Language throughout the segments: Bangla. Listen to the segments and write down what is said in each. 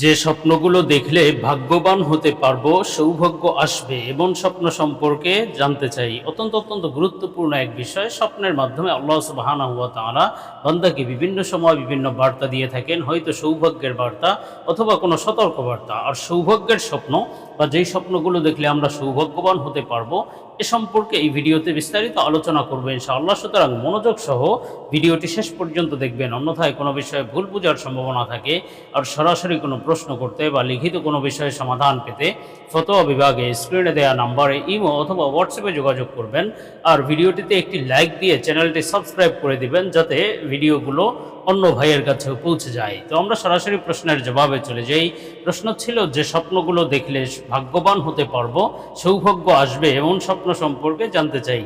যে স্বপ্নগুলো দেখলে ভাগ্যবান হতে পারব, সৌভাগ্য আসবে এমন স্বপ্ন সম্পর্কে জানতে চাই। অত্যন্ত অত্যন্ত গুরুত্বপূর্ণ এক বিষয়। স্বপ্নের মাধ্যমে আল্লাহ সুবাহানা হুয়া তাঁরা বান্দাকে বিভিন্ন সময় বিভিন্ন বার্তা দিয়ে থাকেন। হয়তো সৌভাগ্যের বার্তা অথবা কোনো সতর্ক বার্তা আর সৌভাগ্যের স্বপ্ন বা যেই স্বপ্নগুলো দেখলে আমরা সৌভাগ্যবান হতে পারব, এ সম্পর্কে এই ভিডিওতে বিস্তারিত আলোচনা করব ইনশাআল্লাহ। সুতরাং মনোযোগ সহ ভিডিওটি শেষ পর্যন্ত দেখবেন। অন্যথায় কোনো বিষয়ে ভুল বোঝার সম্ভাবনা থাকে। আর সরাসরি কোনো প্রশ্ন করতে বা লিখিত কোনো বিষয়ে সমাধান পেতে ফতোয়া বিভাগে স্ক্রিনে দেওয়া নাম্বারে ইমো অথবা হোয়াটসঅ্যাপে যোগাযোগ করবেন। আর ভিডিওটিতে একটি লাইক দিয়ে চ্যানেলটি সাবস্ক্রাইব করে দিবেন যাতে ভিডিওগুলো অন্য ভাইয়ের কাছেও পৌঁছে যায়। তো আমরা সরাসরি প্রশ্নের জবাবে চলে যাই। প্রশ্ন ছিল, যে স্বপ্নগুলো দেখলে ভাগ্যবান হতে পারব? সৌভাগ্য আসবে এমন স্বপ্ন সম্পর্কে জানতে চাই।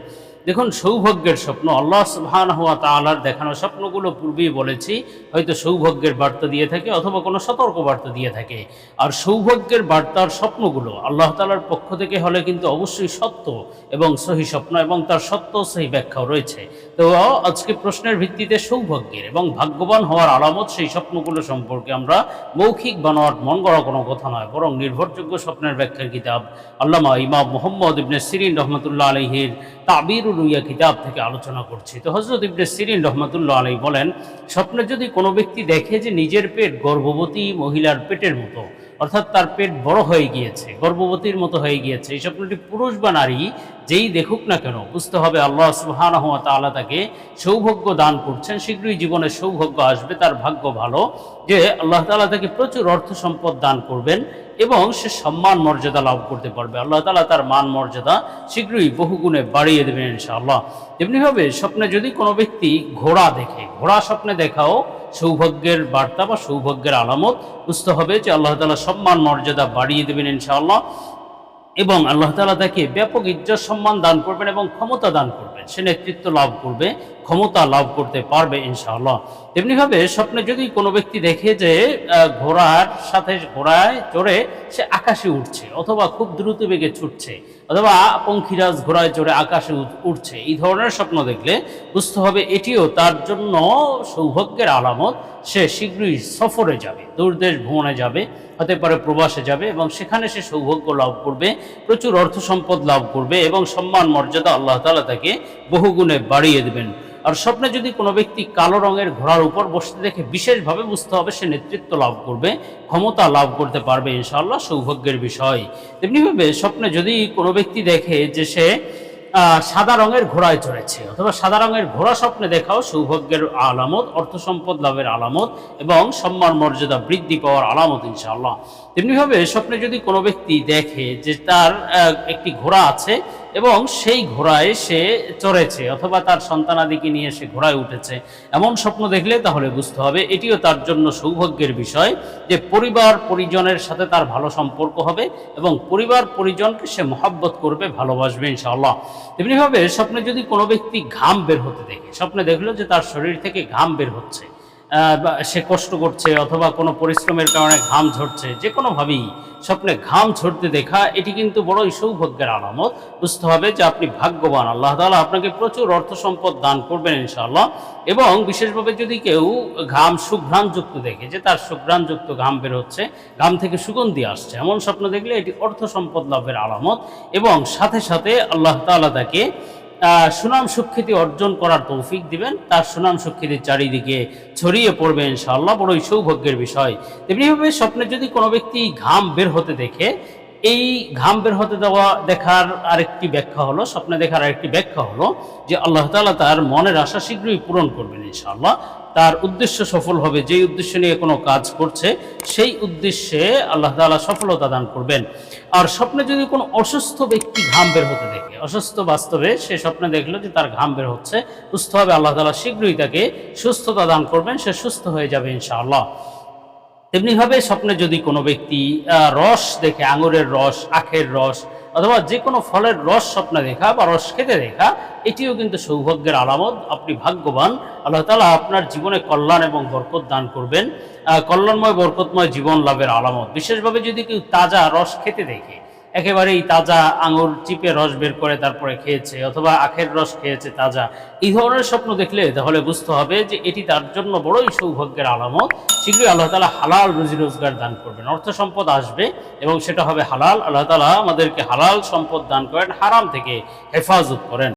দেখুন, সৌভাগ্যের স্বপ্ন। আল্লাহ সুবহান হওয়া তালার দেখানো স্বপ্নগুলো পূর্বেই বলেছি, হয়তো সৌভাগ্যের বার্তা দিয়ে থাকে অথবা কোনো সতর্ক বার্তা দিয়ে থাকে। আর সৌভাগ্যের বার্তার স্বপ্নগুলো আল্লাহ তালার পক্ষ থেকে হলে কিন্তু অবশ্যই সত্য এবং সহি স্বপ্ন এবং তার সত্য সহি ব্যাখ্যাও রয়েছে। তো, আজকে প্রশ্নের ভিত্তিতে সৌভাগ্যের এবং ভাগ্যবান হওয়ার আলামত সেই স্বপ্নগুলো সম্পর্কে আমরা মৌখিক বানোয়াট মন গড়া কোনো কথা নয়, বরং নির্ভরযোগ্য স্বপ্নের ব্যাখ্যার কিতাব আল্লামা ইমাম মোহাম্মদ ইবনে সিরিন রহমতুল্লাহ আলহির তাবির রুইয়া কিতাব থেকে আলোচনা করছি। তো হজরত ইবনে সিরিন রহমতুল্লাহ আলাই বলেন, স্বপ্নে যদি কোনো ব্যক্তি দেখে যে নিজের পেট গর্ভবতী মহিলার পেটের মতো, অর্থাৎ তার পেট বড় হয়ে গিয়েছে, গর্ভবতীর মতো হয়ে গিয়েছে, এই স্বপ্নটি পুরুষ বা নারী যেই দেখুক না কেন, বুঝতে হবে আল্লাহ সুবহানাহ ওয়া তাআলা তাকে সৌভাগ্য দান করছেন। শীঘ্রই জীবনে সৌভাগ্য আসবে, তার ভাগ্য ভালো যে আল্লাহ তাআলা তাকে প্রচুর অর্থ সম্পদ দান করবেন এবং সে সম্মান মর্যাদা লাভ করতে পারবে। আল্লাহ তালা তার মান মর্যাদা শীঘ্রই বহুগুণে বাড়িয়ে দেবেন ইনশাআল্লাহ। তেমনিভাবে স্বপ্নে যদি কোনো ব্যক্তি ঘোড়া দেখে, ঘোড়া স্বপ্নে দেখাও সৌভাগ্যের বার্তা বা সৌভাগ্যের আলামত, বুঝতে হবে যে আল্লাহ তালা সম্মান মর্যাদা বাড়িয়ে দেবেন ইনশাআল্লাহ। এবং আল্লাহ তালা তাকে ব্যাপক ইজ্জত সম্মান দান করবেন এবং ক্ষমতা দান করবেন। সে নেতৃত্ব লাভ করবে। ক্ষমতা লাভ করতে পারবে ইনশাআল্লাহ। তেমনিভাবে স্বপ্নে যদি কোনো ব্যক্তি দেখে যে ঘোড়ার সাথে ঘোড়ায় চড়ে সে আকাশে উঠছে অথবা খুব দ্রুত বেগে ছুটছে অথবা পঙ্খিরাজ ঘোড়ায় চড়ে আকাশে উঠছে, এই ধরনের স্বপ্ন দেখলে বুঝতে হবে এটিও তার জন্য সৌভাগ্যের আলামত। সে শীঘ্রই সফরে যাবে দূরদেশ ভ্রমণে যাবে, হতে পারে প্রবাসে যাবে এবং সেখানে সে সৌভাগ্য লাভ করবে, প্রচুর অর্থ সম্পদ লাভ করবে এবং সম্মান মর্যাদা আল্লাহ তালা তাকে বহুগুণে বাড়িয়ে দেবেন। আর স্বপ্নে যদি কোনো ব্যক্তি কালো রঙের ঘোড়ার উপর বসতে দেখে বিশেষভাবে বুঝতে হবে সে নেতৃত্ব লাভ করবে, ক্ষমতা লাভ করতে পারবে ইনশাআল্লাহ, সৌভাগ্যের বিষয়। তেমনিভাবে স্বপ্নে যদি কোনো ব্যক্তি দেখে যে সে সাদা রঙের ঘোড়ায় চড়েছে অথবা সাদা রঙের ঘোড়া স্বপ্নে দেখাও সৌভাগ্যের আলামত অর্থ সম্পদ লাভের আলামত এবং সম্মান মর্যাদা বৃদ্ধি পাওয়ার আলামত ইনশাআল্লাহ। তেমনিভাবে স্বপ্নে যদি কোনো ব্যক্তি দেখে যে তার একটি ঘোড়া আছে এবং সেই ঘোড়ায় সে চড়েছে, অথবা তার সন্তানাদিকে নিয়ে সে ঘোড়ায় উঠেছে। এমন স্বপ্ন দেখলে তাহলে বুঝতে হবে, এটিও তার জন্য সৌভাগ্যের বিষয় যে পরিবার পরিজনের সাথে তার ভালো সম্পর্ক হবে এবং পরিবার পরিজনকে সে মহাব্বত করবে, ভালোবাসবে ইনশাআল্লাহ। তেমনিভাবে স্বপ্নে যদি কোনো ব্যক্তি ঘাম বের হতে দেখে, স্বপ্নে দেখল যে তার শরীর থেকে ঘাম বের হচ্ছে সে কষ্ট করছে অথবা কোনো পরিশ্রমের কারণে ঘাম ঝরছে, যে কোনোভাবেই স্বপ্নে ঘাম ঝরতে দেখা, এটি কিন্তু বড়ই সৌভাগ্যের আলামত। বুঝতে হবে যে আপনি ভাগ্যবান। আল্লাহ তাআলা আপনাকে প্রচুর অর্থ সম্পদ দান করবেন ইনশাআল্লাহ। এবং বিশেষভাবে যদি কেউ ঘাম সুঘ্রাণযুক্ত দেখে, যে তার সুঘ্রাণযুক্ত ঘাম বের হচ্ছে, ঘাম থেকে সুগন্ধি আসছে, এমন স্বপ্ন দেখলে এটি অর্থ সম্পদ লাভের আলামত। এবং সাথে সাথে আল্লাহ তাআলা তাকে সুনাম সুখ্যাতি অর্জন করার তৌফিক দিবেন। তার সুনাম সুখ্যাতি চারিদিকে ছড়িয়ে পড়বে ইনশাআল্লাহ। বড়ই সৌভাগ্যের বিষয়। তেমনিভাবে স্বপ্নে যদি কোনো ব্যক্তি ঘাম বের হতে দেখে এই ঘাম বের হতে দেওয়া দেখার আরেকটি ব্যাখ্যা হলো, স্বপ্নে দেখার আরেকটি ব্যাখ্যা হলো যে আল্লাহ তাআলা তার মনের আশা শীঘ্রই পূরণ করবেন ইনশাআল্লাহ। তার উদ্দেশ্য সফল হবে, যেই উদ্দেশ্য নিয়ে কোনো কাজ করছে, সেই উদ্দেশ্যে আল্লাহ তাআলা সফলতা দান করবেন। আর স্বপ্নে যদি কোনো অসুস্থ ব্যক্তি ঘাম বের হতে দেখে, অসুস্থ বাস্তবে সে স্বপ্নে দেখল যে তার ঘাম বের হচ্ছে, সুস্থ হবে, আল্লাহ তাআলা শীঘ্রই তাকে সুস্থতা দান করবেন, সে সুস্থ হয়ে যাবে ইনশাআল্লাহ। তেমনিভাবে স্বপ্নে যদি কোনো ব্যক্তি রস দেখে, আঙুরের রস, আখের রস, অথবা যে কোনো ফলের রস স্বপ্নে দেখা বা রস খেতে দেখা, এটিও কিন্তু সৌভাগ্যের আলামত। আপনি ভাগ্যবান। আল্লাহ তালা আপনার জীবনে কল্যাণ এবং বরকত দান করবেন। কল্যাণময়, বরকতময় জীবন লাভের আলামত। বিশেষভাবে যদি কেউ তাজা রস খেতে দেখে একেবারেই তাজা আঙুর চিপে রস বের করে তারপরে খেয়েছে, অথবা আখের রস খেয়েছে তাজা। এই ধরনের স্বপ্ন দেখলে তাহলে বুঝতে হবে যে এটি তার জন্য বড়ই সৌভাগ্যের আলামত। শীঘ্রই আল্লাহ তালা হালাল রুজি রোজগার দান করবেন। অর্থ সম্পদ আসবে এবং সেটা হবে হালাল। আল্লাহ তালা আমাদেরকে হালাল সম্পদ দান করেন, হারাম থেকে হেফাজত করেন।